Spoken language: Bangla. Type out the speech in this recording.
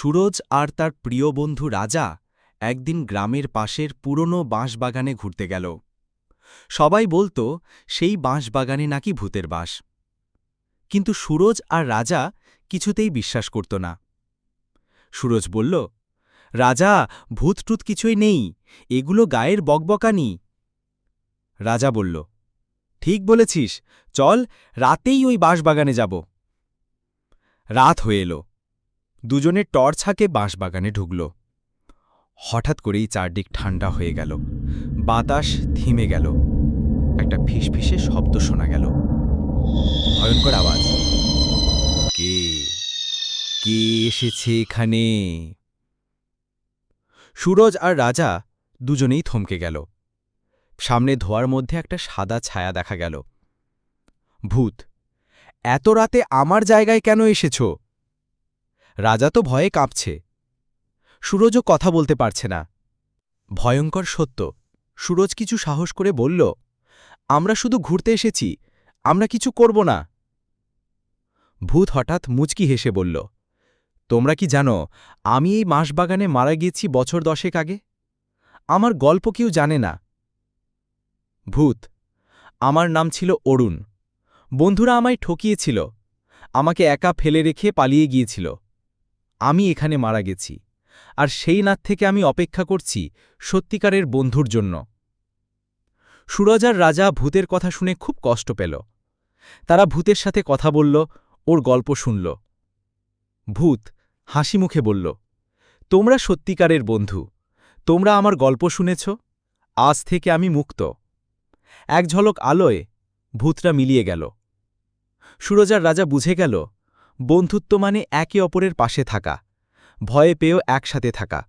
সুরজ আর তার প্রিয় বন্ধু রাজা একদিন গ্রামের পাশের পুরনো বাঁশবাগানে ঘুরতে গেল। সবাই বলতো, সেই বাঁশবাগানে নাকি ভূতের বাস। কিন্তু সুরজ আর রাজা কিছুতেই বিশ্বাস করত না। সুরজ বলল, রাজা, ভূতটুত কিছুই নেই, এগুলো গায়ের বকবকানি। রাজা বলল, ঠিক বলেছিস, চল রাতেই ওই বাঁশবাগানে যাব। রাত হয়ে এলো। দুজনে টর্চ হাঁকে বাঁশবাগানে ঢুকল। হঠাৎ করেই চারদিক ঠান্ডা হয়ে গেল। বাতাস থিমে গেল। একটা ফিসফিসে শব্দ শোনা গেল। ভয়ঙ্কর আওয়াজ। কে? কে এসেছে এখানে? সুরজ আর রাজা দুজনেই থমকে গেল। সামনে ধোয়ার মধ্যে একটা সাদা ছায়া দেখা গেল। ভূত, এত রাতে আমার জায়গায় কেন এসেছ? রাজা তো ভয়ে কাঁপছে। সুরজও কথা বলতে পারছে না। ভয়ঙ্কর সত্য, সুরজ কিছু সাহস করে বলল, আমরা শুধু ঘুরতে এসেছি, আমরা কিছু করব না। ভূত হঠাৎ মুচকি হেসে বলল, তোমরা কি জানো, আমি এই মাসবাগানে মারা গিয়েছি বছর দশেক আগে? আমার গল্প কেউ জানে না। ভূত, আমার নাম ছিল অরুণ। বন্ধুরা আমায় ঠকিয়েছিল, আমাকে একা ফেলে রেখে পালিয়ে গিয়েছিল। আমি এখানে মারা গেছি, আর সেই নাথ থেকে আমি অপেক্ষা করছি সত্যিকারের বন্ধুর জন্য। সুরজার রাজা ভূতের কথা শুনে খুব কষ্ট পেল। তারা ভূতের সাথে কথা বলল, ওর গল্প শুনল। ভূত হাসি মুখে বলল, তোমরা সত্যিকারের বন্ধু, তোমরা আমার গল্প শুনেছ, আজ থেকে আমি মুক্ত। এক ঝলক আলোয় ভূতরা মিলিয়ে গেল। সুরজার রাজা বুঝে গেল বন্ধুত্ব মানে একে অপরের পাশে থাকা ভয়ে পেয়েও একসাথে থাকা।